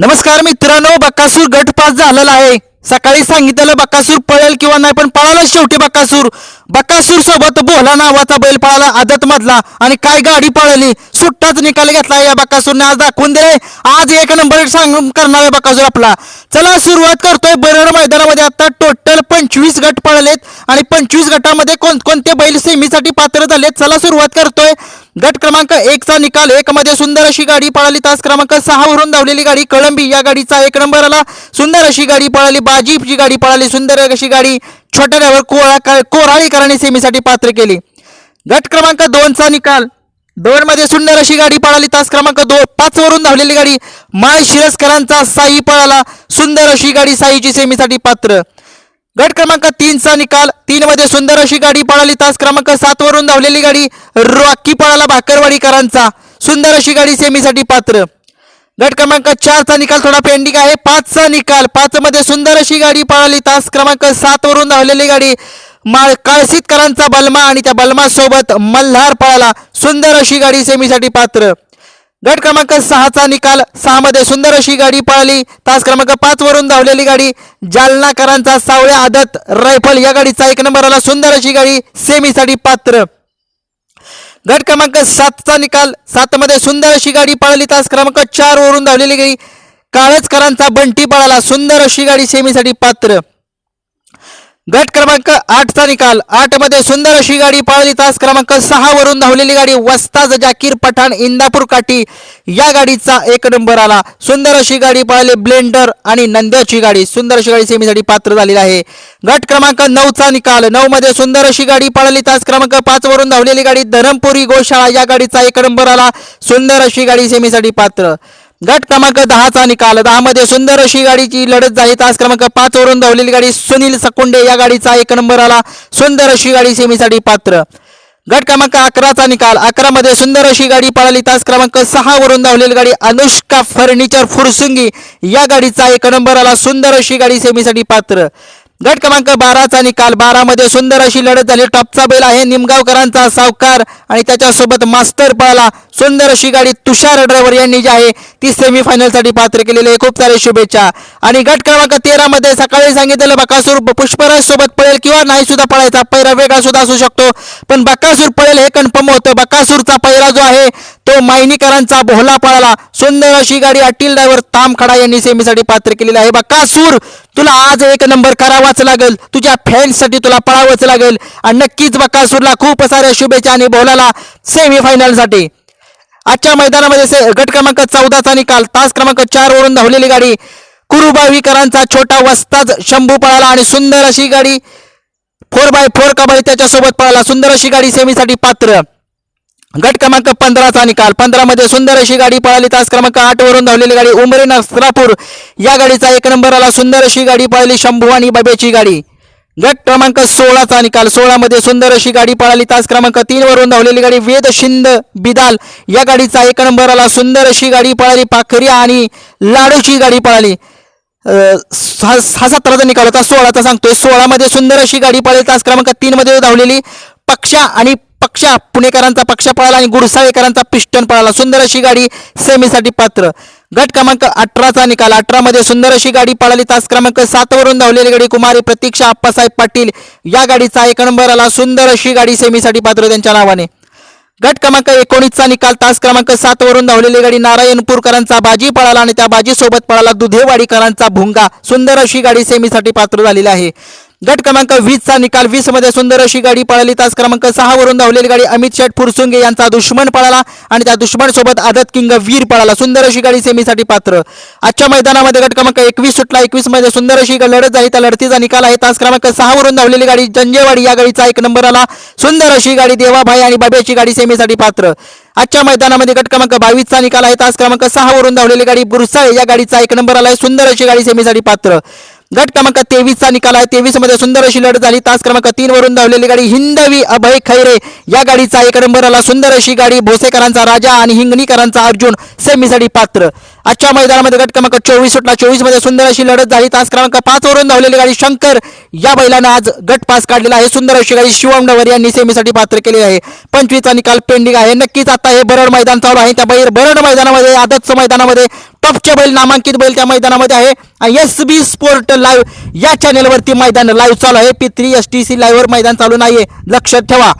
नमस्कार मित्रांनो बकासूर गट पास झालेला आहे. सकाळी सांगितलेलं बकासूर पळेल किंवा नाही पण पळाला शेवटी बकासूर. बकासूर सोबत बोला नावाचा बैल पळाला आदत मधला आणि काय गाडी पळली सुट्टाच निकाल घेतला या बकासूरने. आज दाखवून दिले आज एक नंबर सांग करणार आहे बकासूर आपला. चला सुरुवात करतोय. बरड मैदानामध्ये आता टोटल पंचवीस गट पळलेत. आणि पंचवीस गटामध्ये कोणकोणते बैल सेमीसाठी पात्र झालेत चला सुरुवात करतोय. गट क्रमांक एकचा निकाल. एक मध्ये सुंदर अशी गाडी पळाली. तास क्रमांक सहा वरून धावलेली गाडी कळंबी. या गाडीचा एक नंबर आला. सुंदर अशी गाडी पळाली. बाजीची गाडी पळाली. सुंदर अशी गाडी छोट्या ड्रायव्हर कोळा कोराळीकरांनी सेमीसाठी पात्र केली. गट क्रमांक दोनचा निकाल. दोन मध्ये सुंदर अशी गाडी पळाली. तास क्रमांक दोन पाच वरून धावलेली गाडी माळ शिरसकरांचा साई पळाला. सुंदर अशी गाडी साईची सेमीसाठी पात्र. गट क्रमांक तीनचा निकाल. तीन मध्ये सुंदर अशी गाडी पळाली. तास क्रमांक सात वरून धावलेली गाडी रॉकी पळाला भाकरवाडीकरांचा. सुंदर अशी गाडी सेमीसाठी पात्र. गट क्रमांक चारचा निकाल थोडा पेंडिंग आहे. पाचचा निकाल. पाच मध्ये सुंदर अशी गाडी पळाली. तास क्रमांक सात वरून धावलेली गाडी माळ काळसीतकरांचा बलमा आणि त्या बलमा सोबत मल्हार पळाला. सुंदर अशी गाडी सेमीसाठी पात्र. गट क्रमांक सहाचा निकाल. सहा मध्ये सुंदर अशी गाडी पळाली. तास क्रमांक पाच वरून धावलेली गाडी. जालनाकरांचा सावळ्या आदत रायफल या गाडीचा एक नंबर आला. सुंदर अशी गाडी सेमीसाठी पात्र. गट क्रमांक सातचा निकाल. सात मध्ये सुंदर अशी गाडी पळाली. तास क्रमांक चार वरून धावलेली गाडी. काळजकरांचा बंटी पळाला. सुंदर अशी गाडी सेमीसाठी पात्र. गट क्रमांक आठचा निकाल. आठमध्ये सुंदर अशी गाडी पाळली. तास क्रमांक सहा वरून धावलेली गाडी वस्ताज जाकीर पठाण इंदापूर काठी. या गाडीचा एक नंबर आला. सुंदर अशी गाडी पाळली ब्लेंडर आणि नंद्याची गाडी. सुंदर अशी गाडी सेमीसाठी पात्र झालेली आहे. गट क्रमांक नऊचा निकाल. नऊ मध्ये सुंदर अशी गाडी पाळली. तास क्रमांक पाच वरून धावलेली गाडी धरमपुरी गोशाळा. या गाडीचा एक नंबर आला. सुंदर अशी गाडी सेमीसाठी पात्र. गट क्रमांक दहाचा निकाल. दहामध्ये सुंदर अशी गाडीची लढत झाली. तास क्रमांक पाच वरून धावलेली गाडी सुनील सकुंडे या गाडीचा एक नंबर आला. सुंदर अशी गाडी सेमीसाठी पात्र. गट क्रमांक अकराचा निकाल. अकरा मध्ये सुंदर अशी गाडी पळाली. तास क्रमांक सहा वरून धावलेली गाडी अनुष्का फर्निचर फुरसुंगी या गाडीचा एक नंबर आला. सुंदर अशी गाडी सेमीसाठी पात्र. गट क्रमांक बाराचा निकाल बारामध्ये सुंदर अशी लढत झाली. टॉपचा बैल आहे निमगावकरांचा सावकार आणि त्याच्यासोबत मास्टर पळाला. सुंदर अशी गाडी तुषार ड्रायव्हर यांनी जी आहे ती सेमीफायनलसाठी पात्र केलेली आहे. खूप सारे शुभेच्छा. आणि गट क्रमांक तेरामध्ये सकाळी सांगितलेलं बकासूर पुष्पराज सोबत पळेल किंवा नाही सुद्धा पळायचा पैरा वेगळा सुद्धा असू शकतो. पण बकासूर पळेल हे कन्फर्म होतं. बकासूरचा पैरा जो आहे तो मायनीकरांचा भोला पळाला. सुंदर अशी गाडी अटील ड्रायव्हर तामखडा यांनी सेमीसाठी पात्र केलेला आहे. बकासूर तुला आज एक नंबर करावाच लागेल. तुझ्या फॅन्ससाठी तुला पळावंच लागेल. आणि नक्कीच बकासूरला खूप साऱ्या शुभेच्छा आणि भोलाला सेमीफायनलसाठी आजच्या मैदानामध्ये गट क्रमांक चौदाचा निकाल. तास क्रमांक चार वरून धावलेली गाडी. कुरुबावीकरांचा छोटा वस्ताज शंभू पळाला आणि सुंदर अशी गाडी फोर बाय फोर कबड्डी त्याच्यासोबत पळाला. सुंदर अशी गाडी सेमीसाठी पात्र. गट क्रमांक पंधराचा निकाल. पंधरामध्ये सुंदर अशी गाडी पळाली. तास क्रमांक आठ वरून धावलेली गाडी उमरे नसरापूर. या गाडीचा एक नंबर आला सुंदर अशी गाडी पळाली. शंभू आणि बाबेची गाडी. गट क्रमांक सोळाचा निकाल. सोळामध्ये सुंदर अशी गाडी पळाली. तास क्रमांक तीन वरून धावलेली गाडी वेद शिंद बिदाल. या गाडीचा एक नंबर आला सुंदर अशी गाडी पळाली. पाखरिया आणि लाडूची गाडी पळाली. हा सहा सतराचा निकाल होता. सोळाचा सांगतोय. सोळामध्ये सुंदर अशी गाडी पळाली. तास क्रमांक तीन मध्ये धावलेली पक्षा आणि पक्षा पुणेकरांचा पक्ष पळाला आणि गुडसावेकरांचा पिस्टन पळाला. सुंदर अशी गाडी सेमीसाठी पात्र. गट क्रमांक अठराचा निकाल. अठरामध्ये सुंदर अशी गाडी पळाली. तास क्रमांक सातवरून धावलेली गाडी कुमारी प्रतीक्षा आप्पासाहेब पाटील या गाडीचा एक नंबर आला. सुंदर अशी गाडी सेमीसाठी पात्र त्यांच्या नावाने. गट क्रमांक एकोणीसचा निकाल. तास क्रमांक सात वरून धावलेली गाडी नारायणपूरकरांचा बाजी पळाला आणि त्या बाजीसोबत पळाला दुधेवाडीकरांचा भुंगा. सुंदर अशी गाडी सेमीसाठी पात्र झालेली आहे. गट क्रमांक वीसचा निकाल. वीसमध्ये सुंदर अशी गाडी पळाली. तास क्रमांक सहा वरून धावलेली गाडी अमित शेठ फुरसुंगे यांचा दुश्मन पळाला आणि त्या दुश्मन सोबत आदत किंग वीर पळाला. सुंदर अशी गाडी सेमीसाठी पात्र. आजच्या मैदानामध्ये गट क्रमांक एकवीस सुटला. एकवीसमध्ये सुंदर अशी लढत झाली त्या लढतीचा निकाल आहे. तास क्रमांक सहा वरून धावलेली गाडी जंजेवाडी या गाडीचा एक नंबर आला. सुंदर अशी गाडी देवाभाई आणि बाब्याची गाडी सेमीसाठी पात्र. आजच्या मैदानामध्ये गट क्रमांक बावीसचा निकाल आहे. तास क्रमांक सहा वरून धावलेली गाडी बुरसाळे या गाडीचा एक नंबर आला आहे. सुंदर अशी गाडी सेमीसाठी पात्र. गट क्रमांक तेवीसचा निकाल आहे. तेवीसमध्ये सुंदर अशी लढत झाली. तास क्रमांक तीन वरून धावलेली गाडी हिंदवी अभय खैरे. या गाडीचा एक नंबर आला. सुंदर अशी गाडी भोसेकरांचा राजा आणि हिंगणीकरांचा अर्जुन सेमीसाठी पात्र. आजच्या मैदानामध्ये गट क्रमांक चोवीस सुटला चोवीसमध्ये सुंदर अशी लढत झाली. तास क्रमांक पाच वरून धावलेली गाडी शंकर या बैलानं आज गट पास काढलेला आहे. सुंदर अशी गाडी शिवम डवर यांनी सेमीसाठी पात्र केली आहे. पंचवीसचा निकाल पेंडिंग आहे. नक्कीच आता हे बरड मैदान चालू आहे. त्या बैल बरड मैदानामध्ये आदतचं मैदानामध्ये टॉपचे बैल नामांकित बैल त्या मैदानामध्ये आहे. एस बी स्पोर्ट लाईव्ह या चॅनेलवरती मैदान लाईव्ह चालू आहे. P three S T C लाईव्हवर मैदान चालू नाहीये. लक्षात ठेवा.